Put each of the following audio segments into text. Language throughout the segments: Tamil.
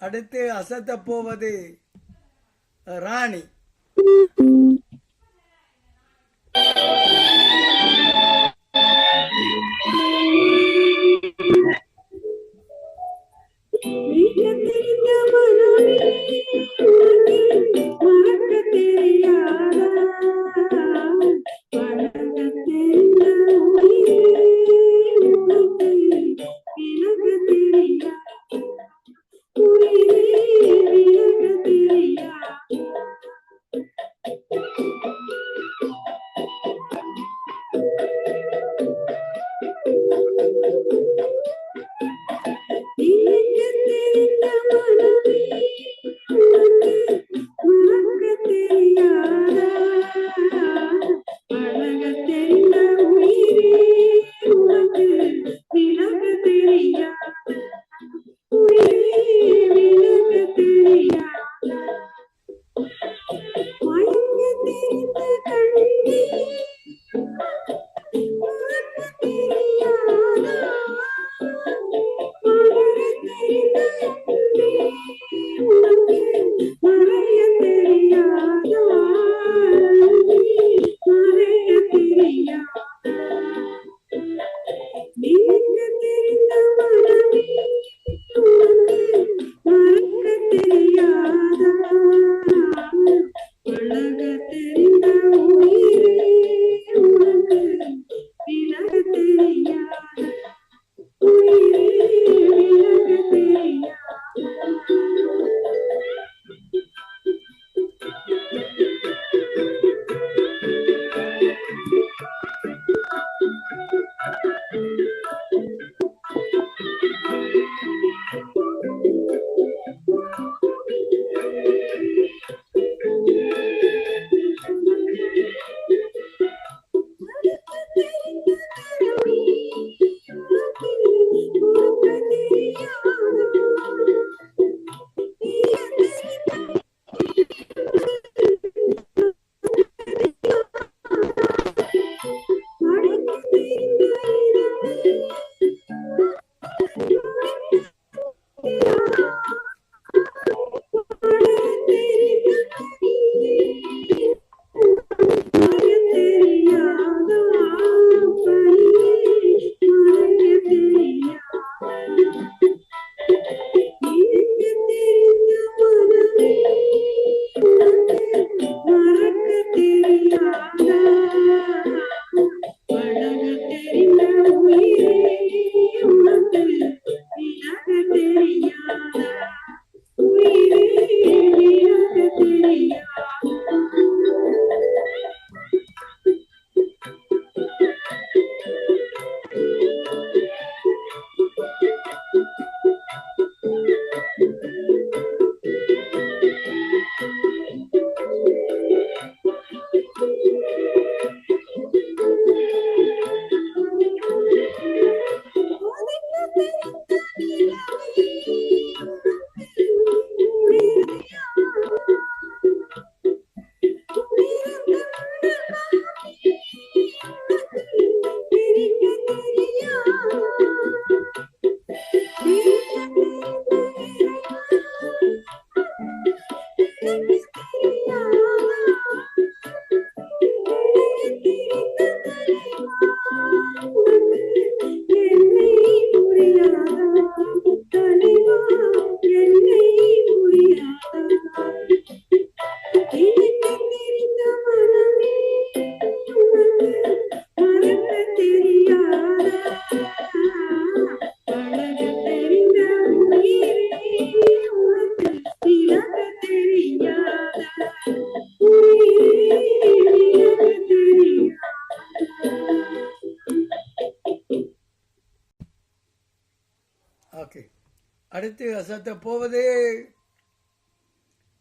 அடுத்து அசத்த போவது ராணி. தெரிந்த மனம்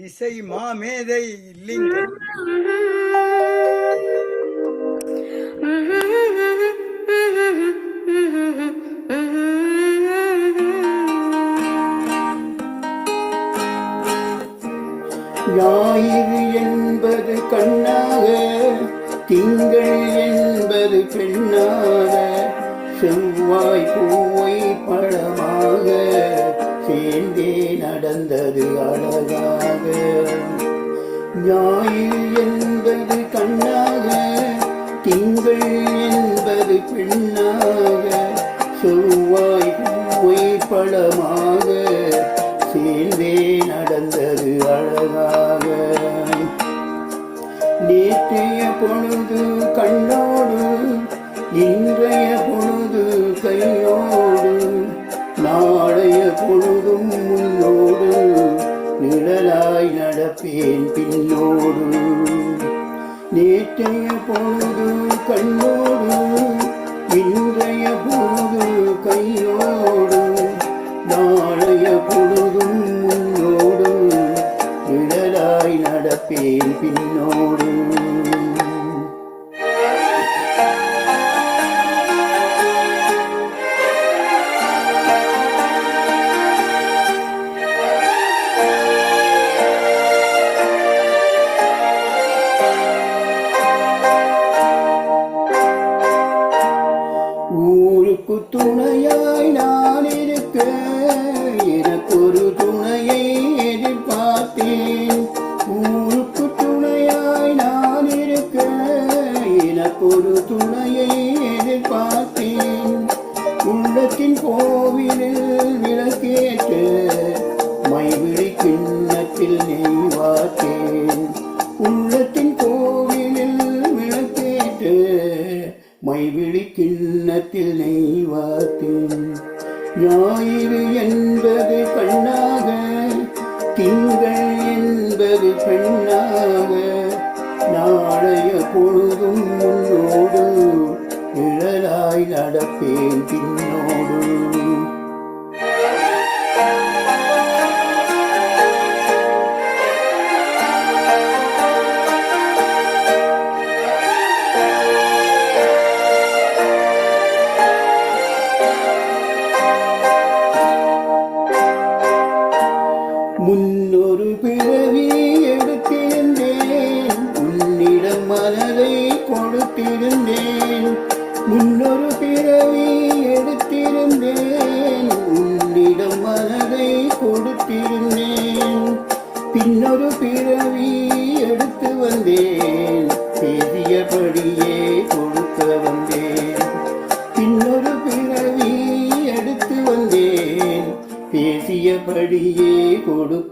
இசை மாமேதை இல்லைங்க. ஞாயிறு என்பது கண்ணாக திங்கள் என்பது பெண்ணாக செவ்வாய் பூவை பழமாக சேர்ந்தே நடந்தது அழகாக. ஞாயிறு என்பது கண்ணாக திங்கள் என்பது பெண்ணாக. செவ்வாய் பூவை பழமாக சேர்ந்தே நடந்தது அழகாக. நேற்றைய பொழுது கண்ணா பின்னோடு நேற்றைய பொழுது கண்ணோடு இன்றைய பொழுது கையோடு நாளைய பொழுதும் முன்னோடு நிழலாய் நடப்பேன் பின்னோடு.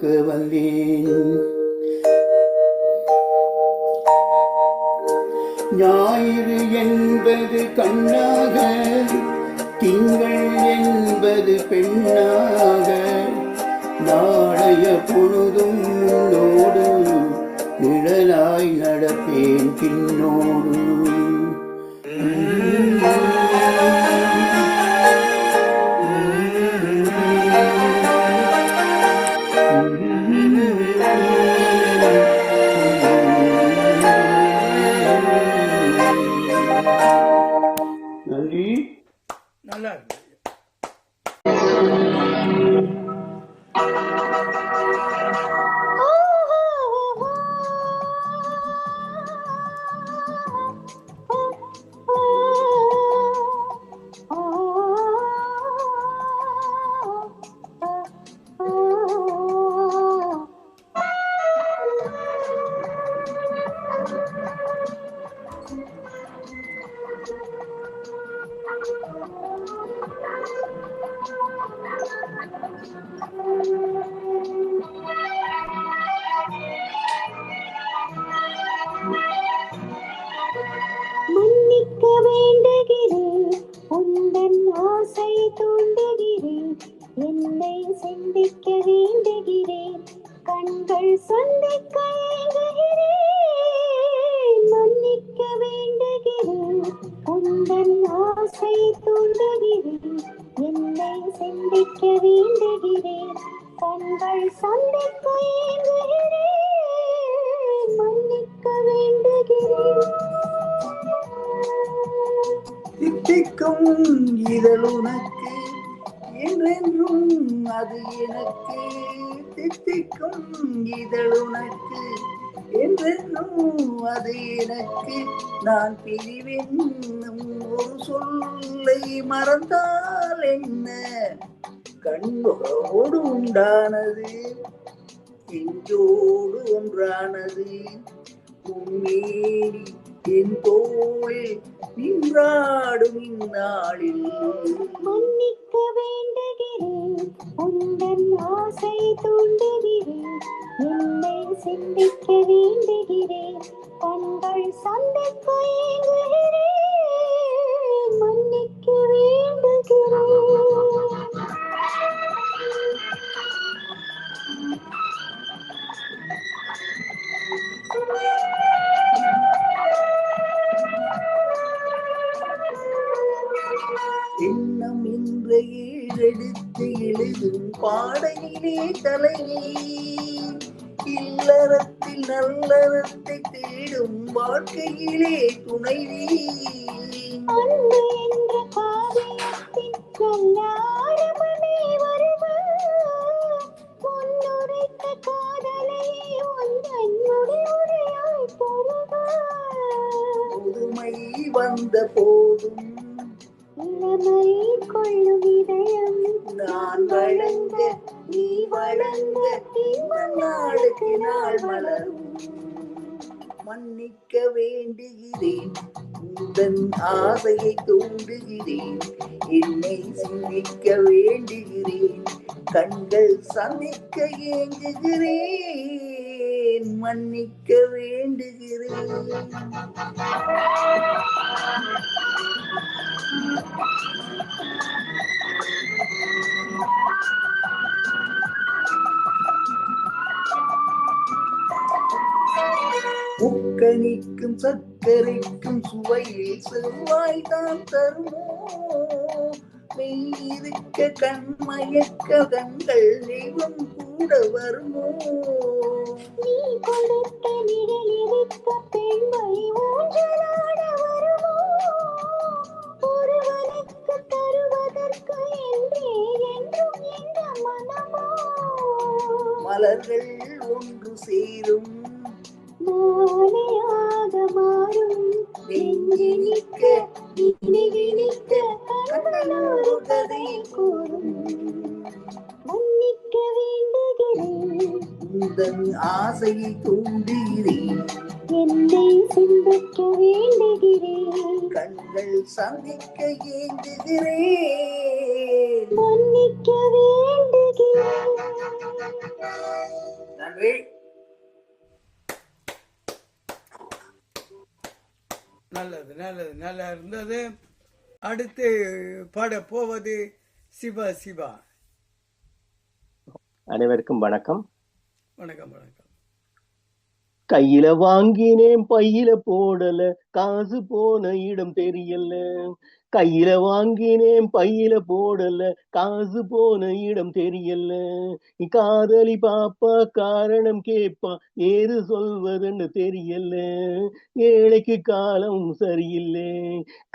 ஊருக்கு வந்தேன். ஞாயிறு என்பது கண்ணாக திங்கள் என்பது பெண்ணாக நாளைய பொழுதும் முன்னோடு நிழலாய் நடப்பேன் பின்னோடு. நல்லா இருக்கு. என்றென்றும் அது எனக்கு தித்திக்கும் இதழ் உனக்கு. என்றென்றும் அது எனக்கு நான் பிரிவென்னும் ஒரு சொல்லை மறந்தால் என்ன? கண்களோடு உண்டானது எஞ்சோடு ஒன்றானது. உம்மேனி என் தோழில் நின்றாடும் இந்நாளில். மன்னிக்க வேண்டுகிறேன். உந்தன் ஆசை தூண்டுகிறேன். என்னை சிந்திக்க வேண்டுகிறேன். கண்கள் சந்திக்க தலைவி இல்லறத்தில் நல்லறத்தை தேடும் வாழ்க்கையிலே துணைவி வந்த போதும் கொள்ளும் இதயம் நான் வழங்க நீ வழங்க இந்த நாளுக்கு நாள் மலரும் மன்னிக்க வேண்டுகிறேன். உந்தன் ஆசையை தூண்டுகிறேன். என்னை சிந்திக்க வேண்டுகிறேன். கண்கள் சந்திக்க ஏங்குகிறேன். மன்னிக்க வேண்டுகிறேன். சர்க்கரைக்கும் சுவையில் செவ்வாய் தான் தருமோ? மெய்யிருக்க கண்மயக்க கண்கள் தெய்வம் கூட வருமோ? நீ கொடுத்த நிழலிருக்க பெண்மை ஊஞ்சலாட வருமோ? ஒருவனுக்கு தருவதற்கு என்றே என்றும் எந்த மனமோ? மலர்கள் ஒன்று சேரும் சந்திக்க மன்னிக்க வேண்டுகிறேன். நன்றி. நல்லது நல்லது நல்லா இருந்தது. அடுத்து பாட போவது சிவா சிவா. அனைவருக்கும் வணக்கம். வணக்கம் வணக்கம். கையில வாங்கினேன் பையில போடல காசு போன இடம் தெரியல. கையில வாங்கினேன் பையில போடல காசு போன இடம் தெரியல. காதலி பாப்பா காரணம் கேப்பா ஏது சொல்வதுன்னு தெரியல. ஏழைக்கு காலம் சரியில்லை.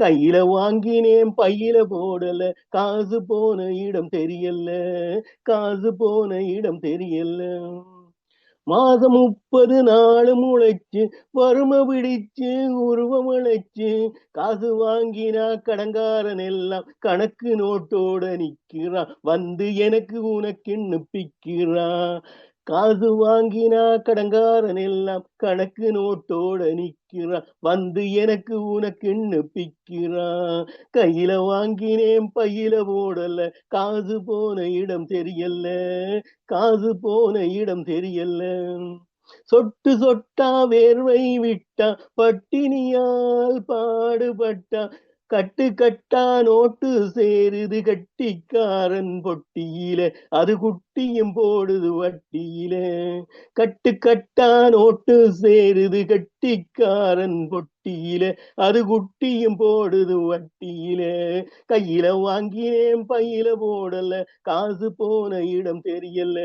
கையில வாங்கினேன் பையில போடல காசு போன இடம் தெரியல. காசு போன இடம் தெரியல. மாதம் முப்பது நாள் முளைச்சு வறுமை பிடிச்சு உருவம் அழைச்சு காசு வாங்கினா கடங்காரன் எல்லாம் கணக்கு நோட்டோட நிக்கிறான். வந்து எனக்கு உனக்குன்னு பிக்கிறான் காசு வாங்கினா கடங்காரன் எல்லாம் கணக்கு நோட்டோட நிக்கிறான் வந்து எனக்கு உனக்குன்னு பிக்கிறான் கையில வாங்கினேன் பையில போடல. காசு போன இடம் தெரியல. காசு போன இடம் தெரியல. சொட்டு சொட்டா வேர்வை விட்டா பட்டினியால் பாடுபட்டா. கட்டு கட்டா நோட்டு சேருது கட்டிக்காரன் பொட்டியில. அது குட்டியும் போடுது வட்டியில. கட்டு கட்டா நோட்டு சேருது கட்டிக்காரன் பொட்டியில. அது குட்டியும் போடுது வட்டியில. கையில வாங்கினேன் பையில போடல. காசு போன இடம் தெரியல.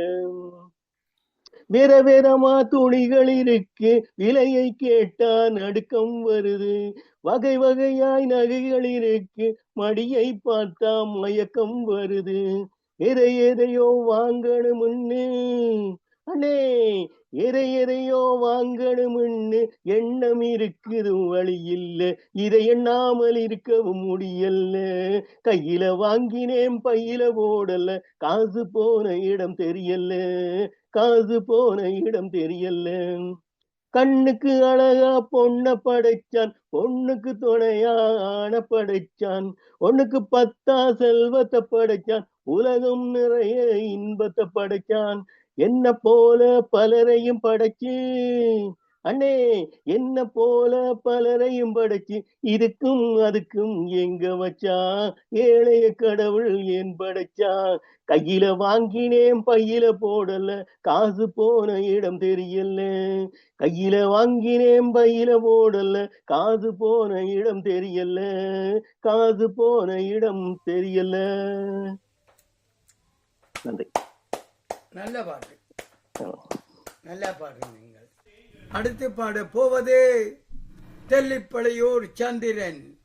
வித விதமா துணிகள் இருக்கு. விலையை கேட்டா நடுக்கம் வருது. வகை வகையாய் நகைகள் இருக்கு. மடியை பார்த்தா மயக்கம் வருது. எதை எதையோ வாங்கணும்னு அண்ணே எதை எதையோ வாங்கணும்னு எண்ணம் இருக்குது வழி இல்ல இதை எண்ணாமல் இருக்கவும் முடியல கையில வாங்கினேன் பையில போடல. காசு போன இடம் தெரியல காசு போன இடம் தெரியல கண்ணுக்கு அழகா பொண்ண படைச்சான் பொண்ணுக்கு துணையான படைச்சான் ஒண்ணுக்கு பத்தா செல்வத்தை படைச்சான் உலகம் நிறைய இன்பத்தை படைச்சான். என்ன போல பலரையும் படைச்சு அண்ணே என்ன போல பலரையும் படைச்சு இதுக்கும் அதுக்கும் எங்க வச்சான் ஏழைய கடவுள் ஏன் படைச்சான் கையில வாங்கினேன் பையில போடல காசு போன இடம் தெரியல. கையில வாங்கினேன் பையில போடல காசு போன இடம் தெரியல. காசு போன இடம் தெரியல. நன்றி. நல்ல பாட்டு. நல்லா பாடுங்க நீங்கள் அடுத்து பாட போவது தெல்லிப்பளையூர் சந்திரன்.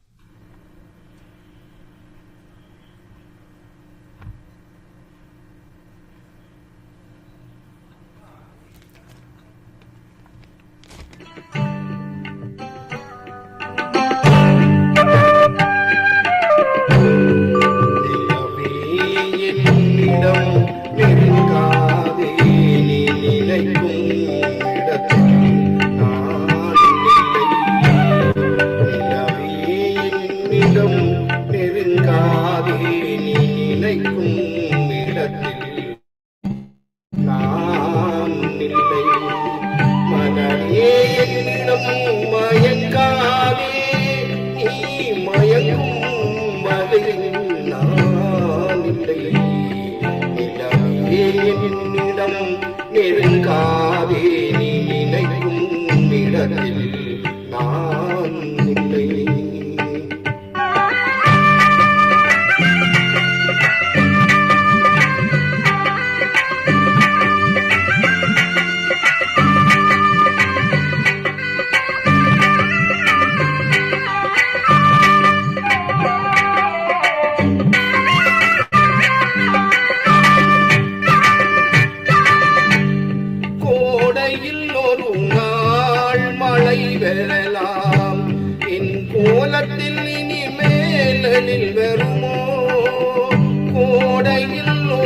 Yeah.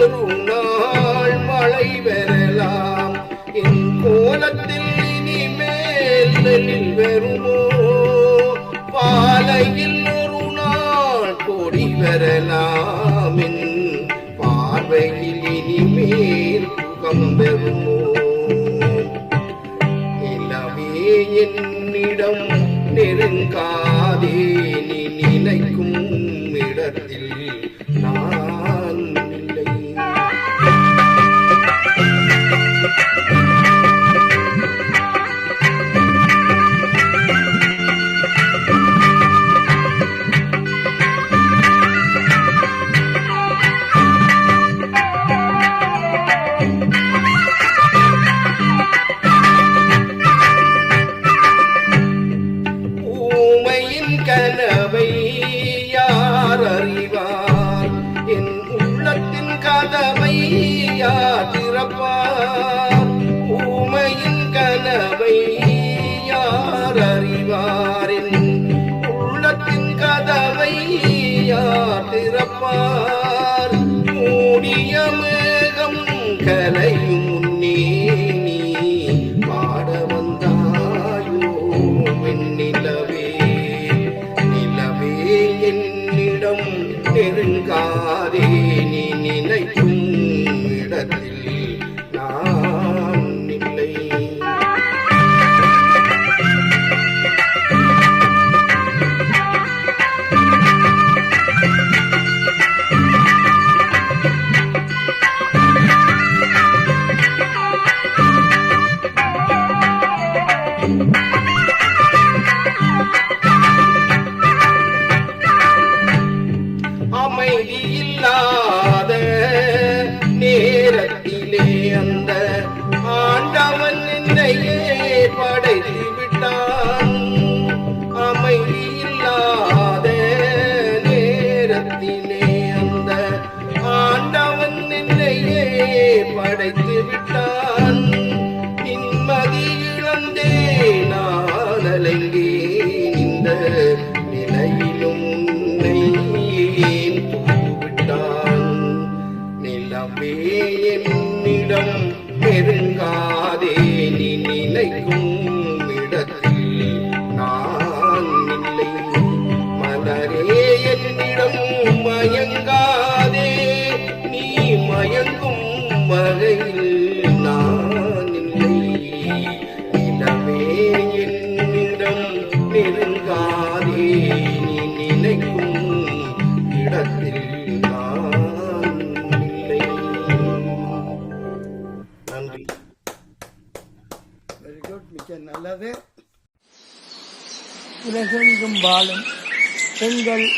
உன்னால் மழை பெறலாம். என் கோலத்தில் இனிமேலில் வருமோ? பாலையில் ஒரு நாள் கொடி பெறலாம். என் பார்வையில் இனிமேல் சுகம் பெறுமோ நிலவே என்னிடம் நெருங்காதே.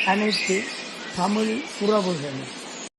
அனைத்து தமிழ் உறவுகள்